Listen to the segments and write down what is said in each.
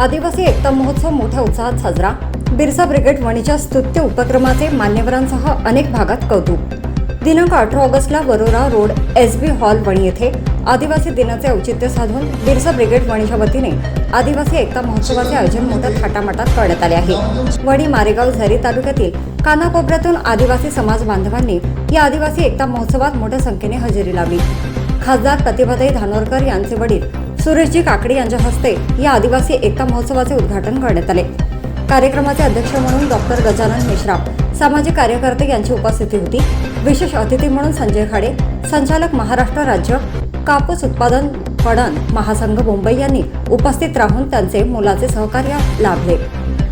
आदिवासी एकता महोत्सव मोठ्या उत्साहात साजरा. बिरसा ब्रिगेड वणीच्या स्तुत्य उपक्रमाचे मान्यवरांसह अनेक भागात कौतुक. दिनांक अठरा ऑगस्टला Warora road S B hall Wani येथे आदिवासी दिनाचे औचित्य साधून बिरसा ब्रिगेड वणीच्या वतीने आदिवासी एकता महोत्सवाचे आयोजन मोठ्या थाटामाटात करण्यात आले आहे. वणी मारेगाव झरी तालुक्यातील कानाकोपऱ्यातून आदिवासी समाज बांधवांनी या आदिवासी एकता महोत्सवात मोठ्या संख्येने हजेरी लावली. खासदार प्रतिभाताई धानोरकर यांचे वडील सुरेशजी काकडे यांच्या हस्ते या आदिवासी एकता महोत्सवाचे उद्घाटन करण्यात आले. कार्यक्रमाचे अध्यक्ष म्हणून डॉक्टर गजानन मिश्रा सामाजिक कार्यकर्ते यांची उपस्थिती होती. विशेष अतिथी म्हणून संजय खाडे संचालक महाराष्ट्र राज्य कापूस उत्पादन पणन महासंघ मुंबई यांनी उपस्थित राहून त्यांचे मोलाचे सहकार्य लाभले.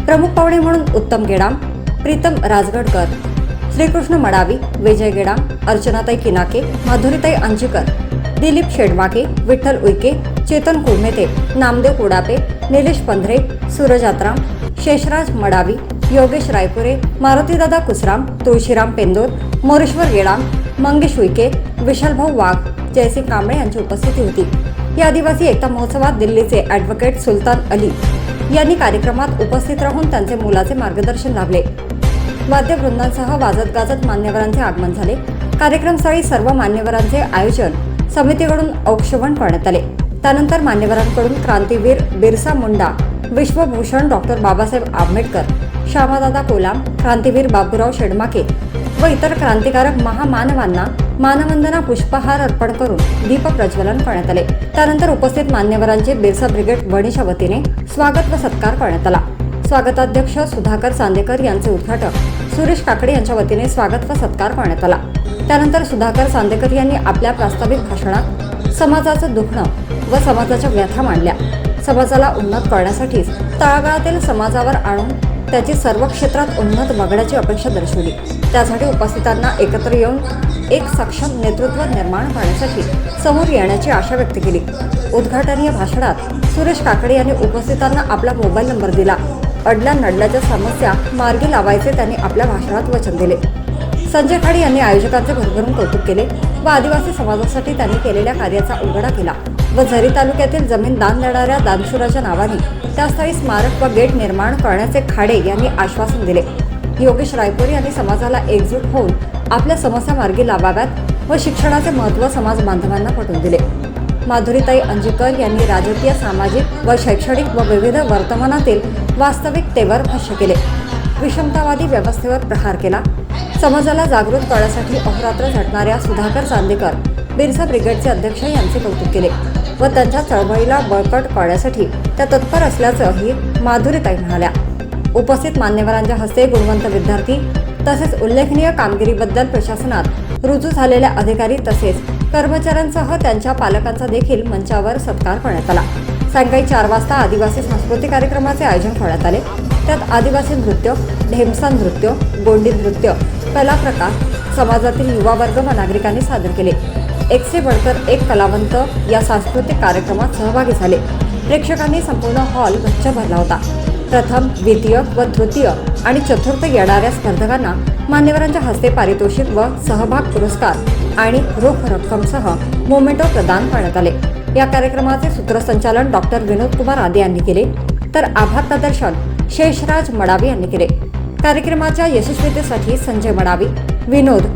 प्रमुख पाहुणे म्हणून उत्तम गेडाम प्रीतम राजगडकर श्रीकृष्ण मडावी विजय गेडाम अर्चनाताई किनाके माधुरीताई अंजीकर दिलीप शेडमाके विठ्ठल उईके चेतन कुळमेते नामदेव कुडापे निलेश पंधरे सूरज आत्राम शेषराज मडावी योगेश रायपुरे मारुतीदादा कुसराम तुळशीराम पेंदोर मोरेश्वर येळाम मंगेश उईके विशालभाऊ वाघ जयसिंग कांबळे यांची उपस्थिती होती. या आदिवासी एकता महोत्सवात दिल्लीचे ॲडव्होकेट सुलतान अली यांनी कार्यक्रमात उपस्थित राहून त्यांचे मुलाचे मार्गदर्शन लाभले. वाद्यवृंदांसह वाजत गाजत मान्यवरांचे आगमन झाले. कार्यक्रमस्थळी सर्व मान्यवरांचे आयोजन समितीकडून औक्षवण करण्यात आले. त्यानंतर मान्यवरांकडून क्रांतीवीर बिरसा मुंडा विश्वभूषण डॉक्टर बाबासाहेब आंबेडकर श्यामादादा कोलाम क्रांतीवीर बाबूराव शेडमाके व इतर क्रांतिकारक महामानवांना मानवंदना पुष्पहार अर्पण करून दीप प्रज्वलन करण्यात आले. त्यानंतर उपस्थित मान्यवरांचे बिरसा ब्रिगेड वणीच्या वतीने स्वागत व सत्कार करण्यात आला. स्वागताध्यक्ष सुधाकर चांदेकर यांचे उद्घाटक सुरेश काकडे यांच्या वतीने स्वागत व सत्कार करण्यात आला. त्यानंतर सुधाकर सांदेकर यांनी आपल्या प्रास्ताविक भाषणात समाजाचं दुखणं व समाजाच्या व्यथा मांडल्या. समाजाला उन्नत करण्यासाठीच तळागाळातील समाजावर आणून त्याची सर्व क्षेत्रात उन्नत बघण्याची अपेक्षा दर्शवली. त्यासाठी उपस्थितांना एकत्र येऊन एक सक्षम नेतृत्व निर्माण करण्यासाठी समोर येण्याची आशा व्यक्त केली. उद्घाटनीय भाषणात सुरेश काकडे यांनी उपस्थितांना आपला मोबाईल नंबर दिला. अडल्या नडल्याच्या समस्या मार्गी लावायचे त्यांनी आपल्या भाषणात वचन दिले. संजय खाडे यांनी आयोजकांचे भरभरून कौतुक केले व आदिवासी समाजासाठी त्यांनी केलेल्या कार्याचा उलगडा केला व झरी तालुक्यातील जमीन दान देणाऱ्या दानशुराच्या नावाने त्यास्थळी स्मारक व गेट निर्माण करण्याचे खाडे यांनी आश्वासन दिले. योगेश रायपुरी यांनी समाजाला एकजूट होऊन आपल्या समस्या मार्गी लावाव्यात व शिक्षणाचे महत्त्व समाज बांधवांना पटवून दिले. माधुरीताई अंजीकर यांनी राजकीय सामाजिक व शैक्षणिक व विविध वर्तमानातील वास्तविकतेवर भाष्य केले. विषमतावादी व्यवस्थेवर प्रहार केला. समाजाला जागृत करण्यासाठी अहोरात्र झटणाऱ्या सुधाकर चांदेकर बिरसा ब्रिगेडचे अध्यक्ष यांचे कौतुक केले व त्यांच्या चळवळीला बळकट करण्यासाठी त्या तत्पर असल्याचंही माधुरीताई म्हणाल्या. उपस्थित मान्यवरांच्या हस्ते गुणवंत विद्यार्थी तसेच उल्लेखनीय कामगिरीबद्दल प्रशासनात रुजू झालेल्या अधिकारी तसेच कर्मचाऱ्यांसह त्यांच्या पालकांचा देखील मंचावर सत्कार करण्यात आला. सायंकाळी चार वाजता आदिवासी सांस्कृतिक कार्यक्रमाचे आयोजन करण्यात आले. त्यात आदिवासी नृत्य ढेमसा नृत्य गोंडी नृत्य कला प्रकार समाजातील युवा वर्ग व नागरिकांनी सादर केले. एक से बडकर एक कलावंत या सांस्कृतिक कार्यक्रमात सहभागी झाले. प्रेक्षकांनी संपूर्ण हॉल गच्च भरला होता. प्रथम द्वितीय व तृतीय आणि चतुर्थ येणाऱ्या स्पर्धकांना मान्यवरांच्या हस्ते पारितोषिक व सहभाग पुरस्कार आणि रोख रक्कमसह मोमेंटो प्रदान करण्यात आले. या कार्यक्रमाचे सूत्रसंचालन डॉक्टर विनोद कुमार आदे यांनी केले. तर आभार प्रदर्शन शेषराज मडावी यांनी केले. कार्यक्रमाच्या यशस्वीतेसाठी संजय मडावी विनोद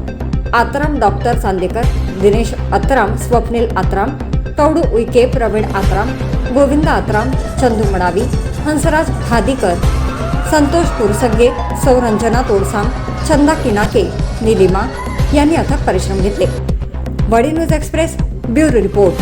आत्राम डॉक्टर चांदेकर दिनेश आत्राम स्वप्नील आत्राम कौडू उईके प्रवीण आत्राम गोविंद आत्राम चंदू मडावी हंसराज खादीकर संतोष पुरसंगे सौरंजना तोडसाम चंदा किनाके निलिमा यांनी अथक परिश्रम घेतले. Badi news express bureau report.